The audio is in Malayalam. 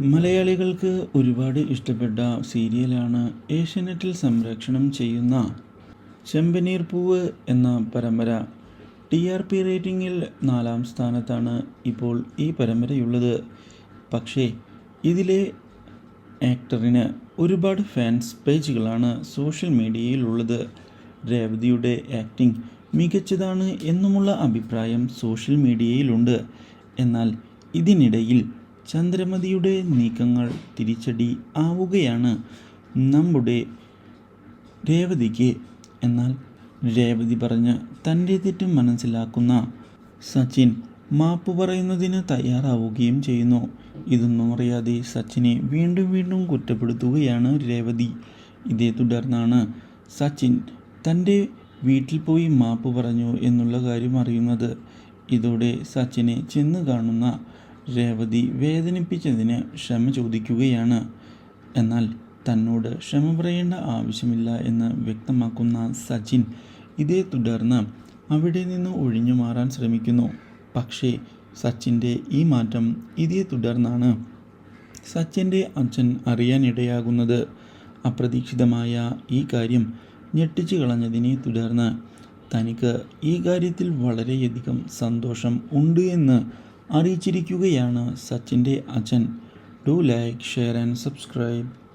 മലയാളികൾക്ക് ഒരുപാട് ഇഷ്ടപ്പെട്ട സീരിയലാണ് ഏഷ്യാനെറ്റിൽ സംപ്രേക്ഷണം ചെയ്യുന്ന ചെമ്പനീർ പൂവ് എന്ന പരമ്പര. ടി ആർ പി റേറ്റിംഗിൽ നാലാം സ്ഥാനത്താണ് ഇപ്പോൾ ഈ പരമ്പരയുള്ളത്. പക്ഷേ ഇതിലെ ആക്ടറിന് ഒരുപാട് ഫാൻസ് പേജുകളാണ് സോഷ്യൽ മീഡിയയിലുള്ളത്. രേവതിയുടെ ആക്ടിംഗ് മികച്ചതാണ് എന്നുമുള്ള അഭിപ്രായം സോഷ്യൽ മീഡിയയിലുണ്ട്. എന്നാൽ ഇതിനിടയിൽ ചന്ദ്രമതിയുടെ നീക്കങ്ങൾ തിരിച്ചടി ആവുകയാണ് നമ്മുടെ രേവതിക്ക്. എന്നാൽ രേവതി പറഞ്ഞ് തന്റെ തെറ്റും മനസ്സിലാക്കുന്ന സച്ചിൻ മാപ്പ് പറയുന്നതിന് തയ്യാറാവുകയും ചെയ്യുന്നു. ഇതൊന്നും അറിയാതെ സച്ചിനെ വീണ്ടും വീണ്ടും കുറ്റപ്പെടുത്തുകയാണ് രേവതി. ഇതേ തുടർന്നാണ് സച്ചിൻ തന്റെ വീട്ടിൽ പോയി മാപ്പ് പറഞ്ഞു എന്നുള്ള കാര്യം അറിയുന്നത്. ഇതോടെ സച്ചിനെ ചെന്ന് കാണുന്ന രേവതി വേദനിപ്പിച്ചതിന് ക്ഷമ ചോദിക്കുകയാണ്. എന്നാൽ തന്നോട് ക്ഷമ പറയേണ്ട ആവശ്യമില്ല എന്ന് വ്യക്തമാക്കുന്ന സച്ചിൻ ഇതേ തുടർന്ന് അവിടെ നിന്ന് ഒഴിഞ്ഞു മാറാൻ ശ്രമിക്കുന്നു. പക്ഷേ സച്ചിന്റെ ഈ മാറ്റം ഇതേ തുടർന്നാണ് സച്ചിന്റെ അച്ഛൻ അറിയാനിടയാകുന്നത്. അപ്രതീക്ഷിതമായ ഈ കാര്യം ഞെട്ടിച്ചു കളഞ്ഞതിനെ തുടർന്ന് തനിക്ക് ഈ കാര്യത്തിൽ വളരെയധികം സന്തോഷം ഉണ്ട് എന്ന് അറിയിച്ചിരിക്കുകയാണ് സച്ചിന്റെ അച്ഛൻ. Do like share and subscribe.